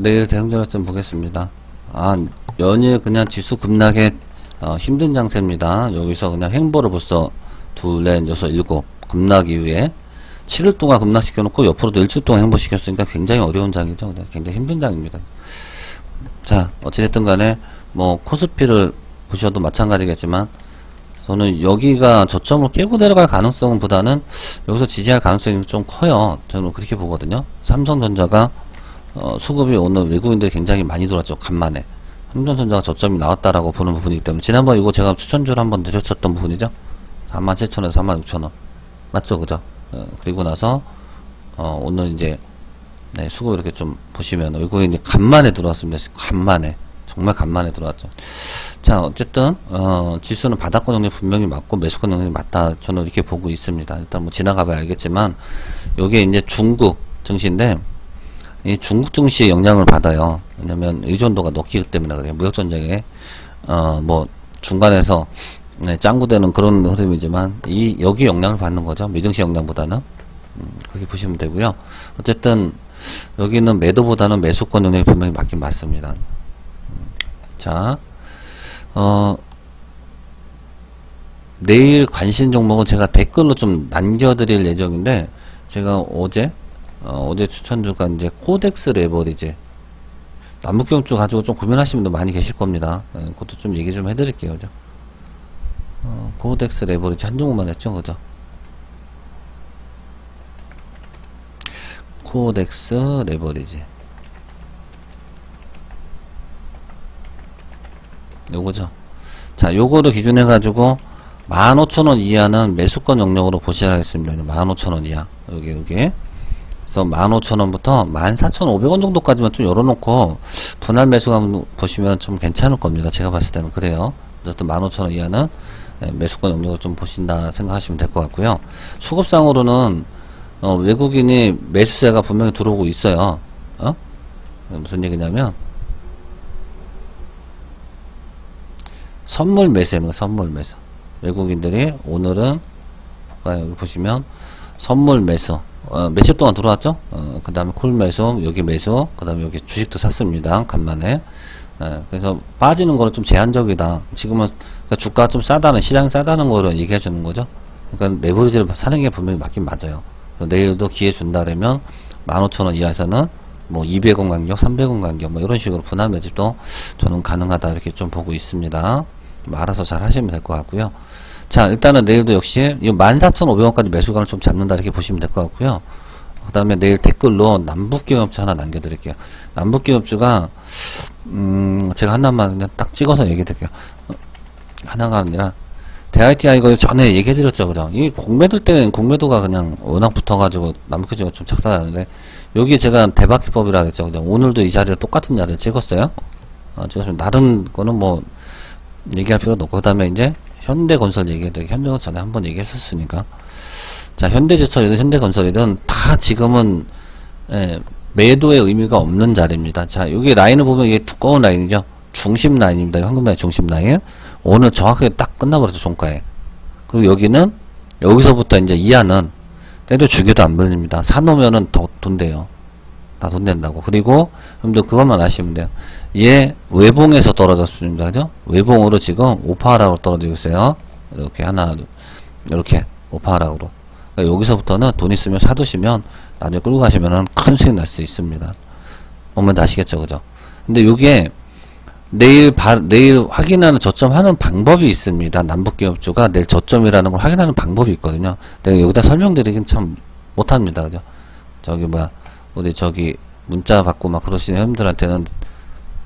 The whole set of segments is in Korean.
내일 대응전화 좀 보겠습니다. 아, 연일 그냥 지수 급락에 어, 힘든 장세입니다. 여기서 그냥 횡보를 벌써 둘, 넷, 여섯, 일곱 급락 이후에 7일 동안 급락시켜 놓고 옆으로도 일주일 동안 횡보시켰으니까 굉장히 어려운 장이죠. 네, 굉장히 힘든 장입니다. 자, 어찌됐든 간에 뭐 코스피를 보셔도 마찬가지겠지만 저는 여기가 저점을 깨고 내려갈 가능성은 보다는 여기서 지지할 가능성이 좀 커요. 저는 그렇게 보거든요. 삼성전자가 어, 수급이 오늘 외국인들이 굉장히 많이 들어왔죠. 간만에. 삼성전자가 저점이 나왔다라고 보는 부분이기 때문에 지난번 이거 제가 추천주를 한번 드렸었던 부분이죠. 47,000원에서 46,000원. 맞죠? 그죠? 어, 그리고 나서 어, 오늘 이제 네, 수급 이렇게 좀 보시면 외국인이 간만에 들어왔습니다. 간만에. 정말 간만에 들어왔죠. 자, 어쨌든, 어, 지수는 바닥권 영역 분명히 맞고 매수권 영역이 맞다. 저는 이렇게 보고 있습니다. 일단 뭐 지나가 봐야 알겠지만, 요게 이제 중국 증시인데, 이 중국 증시의 영향을 받아요. 왜냐면 의존도가 높기 때문에 그래요. 무역 전쟁에, 어, 뭐, 중간에서, 네, 짱구되는 그런 흐름이지만, 이, 여기 영향을 받는 거죠. 미증시 영향보다는. 음, 그렇게 보시면 되고요. 어쨌든, 여기는 매도보다는 매수권 영역이 분명히 맞긴 맞습니다. 자, 어, 내일 관심 종목은 제가 댓글로 좀 남겨드릴 예정인데, 제가 어제, 어, 어제 추천주가 이제 코덱스 레버리지, 남북경주 가지고 좀 고민하시는 분들 많이 계실 겁니다. 예, 그것도 좀 얘기 좀 해드릴게요. 그죠? 어, 코덱스 레버리지 한 종목만 했죠. 그죠? 코덱스 레버리지. 요거죠. 자, 요거를 기준해 가지고 15,000원 이하는 매수권 영역으로 보시라겠습니다. 15,000원 이하. 여기 여기. 그래서 15,000원부터 14,500원 정도까지만 좀 열어놓고 분할 매수가 보시면 좀 괜찮을 겁니다. 제가 봤을 때는 그래요. 어쨌든 15,000원 이하는 네, 매수권 영역을 좀 보신다 생각하시면 될 것 같고요. 수급상으로는 어, 외국인이 매수세가 분명히 들어오고 있어요. 어? 무슨 얘기냐면 선물 매수는 선물 매수. 외국인들이 오늘은 여기 보시면 선물 매수. 어, 며칠 동안 들어왔죠? 어, 그 다음에 콜 매수, 여기 매수, 그 다음에 여기 주식도 샀습니다. 간만에. 예, 그래서 빠지는 거는 좀 제한적이다. 지금은 그러니까 주가가 좀 싸다는, 시장이 싸다는 거를 얘기해 주는 거죠. 그러니까 레버리지를 사는 게 분명히 맞긴 맞아요. 내일도 기회 준다면 15,000원 이하에서는 뭐 200원 간격, 300원 간격 뭐 이런 식으로 분할 매집도 저는 가능하다 이렇게 좀 보고 있습니다. 뭐 알아서 잘 하시면 될 것 같고요. 자, 일단은 내일도 역시 이 14,500원까지 매수감을 좀 잡는다 이렇게 보시면 될 것 같고요. 그 다음에 내일 댓글로 남북기업주 하나 남겨드릴게요. 남북기업주가, 음, 제가 하나만 그냥 딱 찍어서 얘기해 드릴게요. 어, 하나가 아니라, 대ITI 이거 전에 얘기해 드렸죠. 그죠? 이 공매들 때는 공매도가 그냥 워낙 붙어가지고 남북기업주가 좀 작살나는데, 여기 제가 대박기법이라 그랬죠. 그죠? 오늘도 이 자리를 똑같은 자리를 찍었어요. 어, 찍었으면 다른 거는 뭐, 얘기할 필요도 없고, 그 다음에 이제, 현대건설 얘기해도 현대건설 전에 한번 얘기했었으니까. 자 현대제철이든 현대건설이든 다 지금은 예, 매도의 의미가 없는 자리입니다. 자 여기 라인을 보면 이게 두꺼운 라인이죠. 중심 라인입니다. 황금 라인 중심 라인. 오늘 정확하게 딱 끝나버렸죠 종가에. 그리고 여기는 여기서부터 이제 이하는 때려 죽여도 안 불립니다. 사놓으면은 더돈 돼요 다돈 된다고 그리고 여러분들 그것만 아시면 돼요 얘 외봉에서 떨어졌습니다. 그죠? 외봉으로 지금 오파하락으로 떨어지고 있어요. 이렇게 하나, 이렇게 오파하락으로. 그러니까 여기서부터는 돈 있으면 사두시면 나중에 끌고 가시면은 큰 수익 날 수 있습니다. 보면 아시겠죠? 그죠? 근데 요게 내일 바, 내일 확인하는 저점하는 방법이 있습니다. 남북기업주가 내일 저점이라는 걸 확인하는 방법이 있거든요. 내가 여기다 설명드리긴 참 못합니다. 그죠? 저기 뭐야 우리 저기 문자 받고 막 그러시는 형님들한테는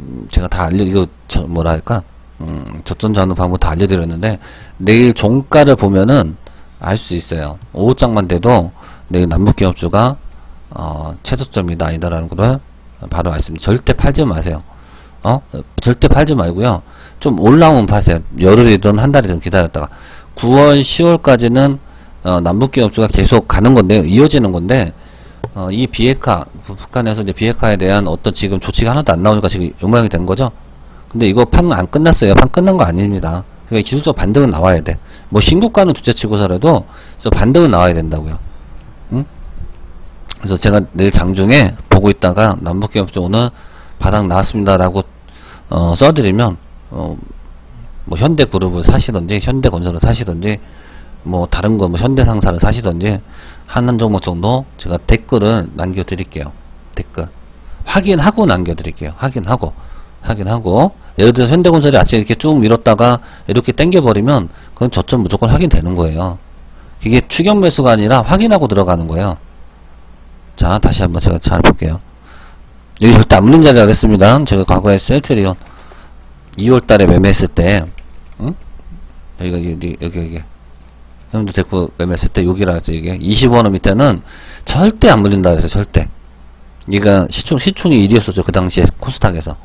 음, 제가 다 알려 이거 저 뭐랄까 음, 저점 잡는 방법 다 알려드렸는데 내일 종가를 보면은 알 수 있어요. 5장만 돼도 내일 남북기업주가 어, 최저점이다 아니다라는 것을 바로 말씀드립니다. 절대 팔지 마세요. 어? 절대 팔지 말고요. 좀 올라오면 파세요. 열흘이든 한 달이든 기다렸다가 9월 10월까지는 어, 남북기업주가 계속 가는 건데 이어지는 건데 어, 이 비핵화 북한에서 이제 비핵화에 대한 어떤 지금 조치가 하나도 안 나오니까 지금 이 모양이 된 거죠. 근데 이거 판 안 끝났어요. 판 끝난 거 아닙니다. 그러니까 기술적 반등은 나와야 돼. 뭐 신고가는 둘째치고서라도 저 반등은 나와야 된다고요. 응? 그래서 제가 내일 장중에 보고 있다가 남북기업주 오늘 바닥 나왔습니다라고 어, 써드리면 어, 뭐 현대그룹을 사시던지 현대건설을 사시던지 뭐 다른 거 뭐 현대상사를 사시던지 하는 종목 정도 제가 댓글을 남겨드릴게요. 댓글 확인하고 남겨드릴게요. 확인하고 확인하고 예를 들어서 현대건설이 아침에 이렇게 쭉 밀었다가 이렇게 당겨버리면 그건 저점 무조건 확인되는 거예요. 이게 추격 매수가 아니라 확인하고 들어가는 거예요. 자 다시 한번 제가 잘 볼게요. 여기 절대 안 물린 자리라 그랬습니다. 제가 과거에 셀트리온 2월달에 매매했을 때, 응? 여기가 여기 여기 여기 형님도 데리고 매매했을 때 여기라 해서 이게 20원원 밑에는 절대 안 물린다 그래서 절대. 이가 시총 시총이 1위였었죠 그 당시에 코스닥에서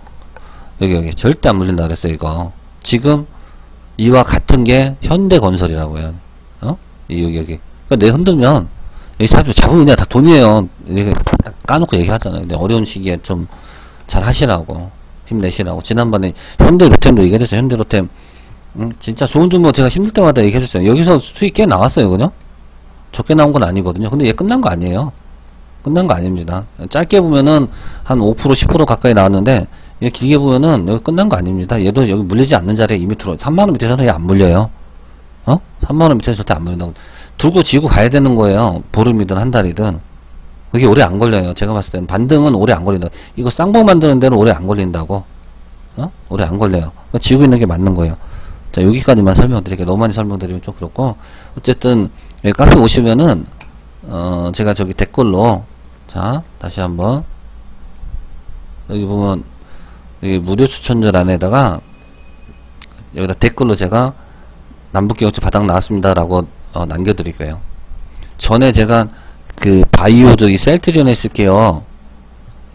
여기 여기 절대 안 물린다 그랬어요 이거. 지금 이와 같은 게 현대건설이라고요. 어? 이 여기 여기. 그러니까 내 흔들면 여기 잡, 잡으면 그냥 다 돈이에요. 이게 딱 까놓고 얘기하잖아요. 근데 어려운 시기에 좀 잘 하시라고. 힘내시라고. 지난번에 현대로템도 얘기해줬어요. 현대로템. 응? 진짜 좋은 종목 제가 힘들 때마다 얘기해줬어요. 여기서 수익 꽤 나왔어요. 그죠? 적게 나온 건 아니거든요. 근데 얘 끝난 거 아니에요. 끝난 거 아닙니다. 짧게 보면은 한 5% 10% 가까이 나왔는데 얘 길게 보면은 여기 끝난 거 아닙니다. 얘도 여기 물리지 않는 자리에 이미 들어 3만 원 밑에서는 얘 안 물려요. 어? 3만 원 밑에서 절대 안 물린다고. 두고 지고 가야 되는 거예요. 보름이든 한 달이든. 그게 오래 안 걸려요. 제가 봤을 때는 반등은 오래 안 걸린다. 이거 쌍봉 만드는 데는 오래 안 걸린다고. 어? 오래 안 걸려요. 그러니까 지고 있는 게 맞는 거예요. 자, 여기까지만 설명드릴게요. 너무 많이 설명드리면 좀 그렇고. 어쨌든, 여기 카페 오시면은, 어, 제가 저기 댓글로, 자, 다시 한번, 여기 보면, 여기 무료 추천절 안에다가, 여기다 댓글로 제가, 남북기업체 바닥 나왔습니다 라고, 어, 남겨드릴게요. 전에 제가, 그 바이오 저기 셀트리온 했을게요.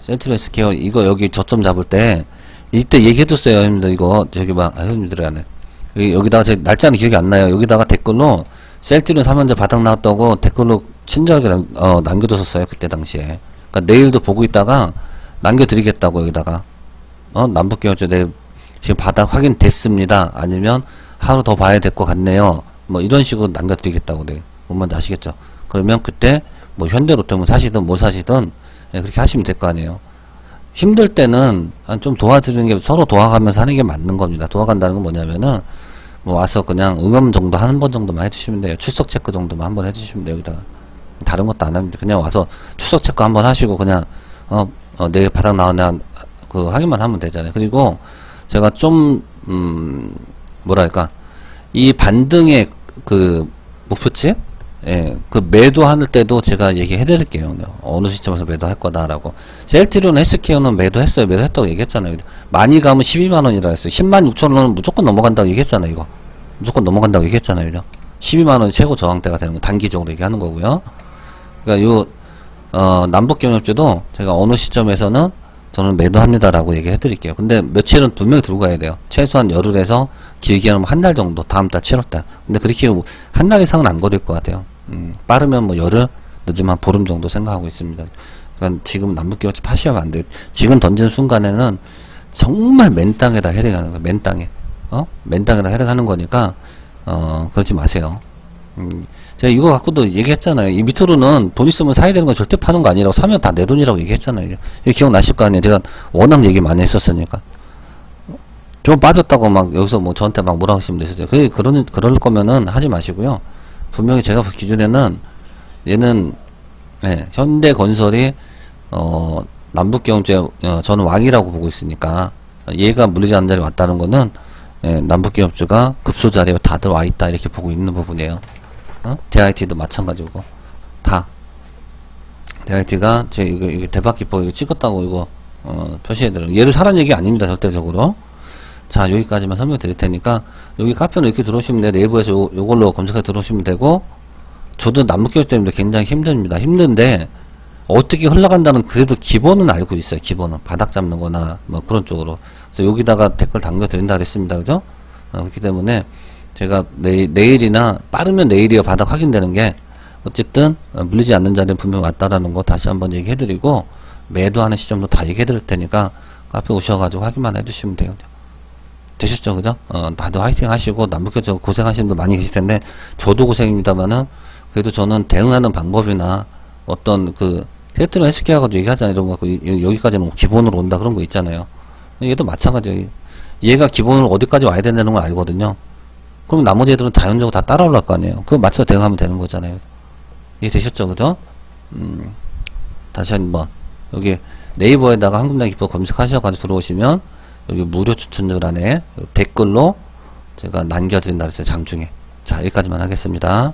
셀트리온 했을게요. 이거 여기 저점 잡을 때 이때 얘기해뒀어요, 형님들 이거 저기 막 아, 형님들 안에 여기, 여기다가 제 날짜는 기억이 안 나요. 여기다가 댓글로 셀트리온 사면제 바닥 나왔다고 댓글로 친절하게 남, 어, 남겨뒀었어요 그때 당시에. 그러니까 내일도 보고 있다가 남겨드리겠다고 여기다가 어 남북경제 내일 지금 바닥 확인됐습니다. 아니면 하루 더 봐야 될 것 같네요. 뭐 이런 식으로 남겨드리겠다고 네. 뭔 말인지 아시겠죠? 그러면 그때 뭐 현대로템을 사시든 뭐 사시든 예, 그렇게 하시면 될 거 아니에요. 힘들 때는 좀 도와드리는 게 서로 도와가면서 하는 게 맞는 겁니다. 도와간다는 건 뭐냐면은 뭐 와서 그냥 응원 정도 한 번 정도만 해주시면 돼요. 출석 체크 정도만 한 번 해주시면 돼요. 여기다가 다른 것도 안 하는데 그냥 와서 출석 체크 한 번 하시고 그냥 어, 어 내일 바닥 나왔나 그 확인만 하면 되잖아요. 그리고 제가 좀 음, 뭐랄까 이 반등의 그 목표치 예, 그 매도할 때도 제가 얘기해 드릴게요. 어느 시점에서 매도할 거다라고. 셀트리온 헬스케어는 매도했어요. 매도했다고 얘기했잖아요. 많이 가면 12만원이라 했어요. 10만 6천원은 무조건 넘어간다고 얘기했잖아요. 이거. 무조건 넘어간다고 얘기했잖아요. 12만원이 최고 저항대가 되는 거 단기적으로 얘기하는 거고요. 그러니까 요, 어, 남북경협주도 제가 어느 시점에서는 저는 매도합니다라고 얘기해 드릴게요. 근데 며칠은 분명히 들고 가야 돼요. 최소한 열흘에서 길게 하면 한 달 정도, 다음 달 7월달. 근데 그렇게 한 달 이상은 안 걸릴 것 같아요. 음, 빠르면 뭐 열흘, 늦으면 보름 정도 생각하고 있습니다. 그러니까 지금 남북기업체 파시하면 안 돼. 지금 던지는 순간에는 정말 맨 땅에다 헤딩하는 거야. 맨 땅에. 어? 맨 땅에다 헤딩하는 거니까, 어, 그러지 마세요. 음, 제가 이거 갖고도 얘기했잖아요. 이 밑으로는 돈 있으면 사야 되는 건 절대 파는 거 아니라고 사면 다 내 돈이라고 얘기했잖아요. 기억나실 거 아니에요. 제가 워낙 얘기 많이 했었으니까. 좀 빠졌다고 막 여기서 뭐 저한테 막 뭐라 하시면 되시죠. 그, 그런, 그럴 거면은 하지 마시고요. 분명히 제가 기준에는 얘는 네, 현대건설이 어, 남북경제 어, 저는 왕이라고 보고 있으니까 얘가 물리지 않는 자리에 왔다는 거는 예, 남북기업주가 급소 자리에 다들 와 있다 이렇게 보고 있는 부분이에요. 어? JIT도 마찬가지고 다 JIT가 제 이거, 이거 대박 기법 이거 찍었다고 이거 어, 표시해드려. 얘를 사란 얘기 아닙니다 절대적으로. 자 여기까지만 설명 드릴 테니까 여기 카페는 이렇게 들어오시면 내부에서 요, 요걸로 검색해 들어오시면 되고 저도 남북교육 때문에 굉장히 힘듭니다. 힘든데 어떻게 흘러간다는 그래도 기본은 알고 있어요 기본은. 바닥 잡는 거나 뭐 그런 쪽으로. 그래서 여기다가 댓글 담겨 드린다 그랬습니다. 그죠? 어, 그렇기 때문에 제가 내일, 내일이나 빠르면 내일이요. 바닥 확인되는 게 어쨌든 어, 물리지 않는 자리는 분명 왔다라는 거 다시 한번 얘기해 드리고 매도하는 시점도 다 얘기해 드릴 테니까 카페 오셔가지고 확인만 해 주시면 돼요 되셨죠, 그죠? 어, 다들 화이팅 하시고, 남북교적 고생하시는 분 많이 계실 텐데, 저도 고생입니다만은, 그래도 저는 대응하는 방법이나, 어떤 그, 세트로 해석해 가지고 얘기하잖아요. 이런 거 여기까지는 뭐 기본으로 온다 그런 거 있잖아요. 얘도 마찬가지예요. 얘가 기본으로 어디까지 와야 된다는 걸 알거든요. 그럼 나머지 애들은 자연적으로 다 따라 올라갈 거 아니에요. 그거 맞춰서 대응하면 되는 거잖아요. 이해되셨죠? 그죠? 음, 다시 한번 여기 네이버에다가 한국나 기법 검색하셔가지고 들어오시면 여기 무료 추천들 안에 댓글로 제가 남겨드린다 그랬어요. 장중에. 자, 여기까지만 하겠습니다.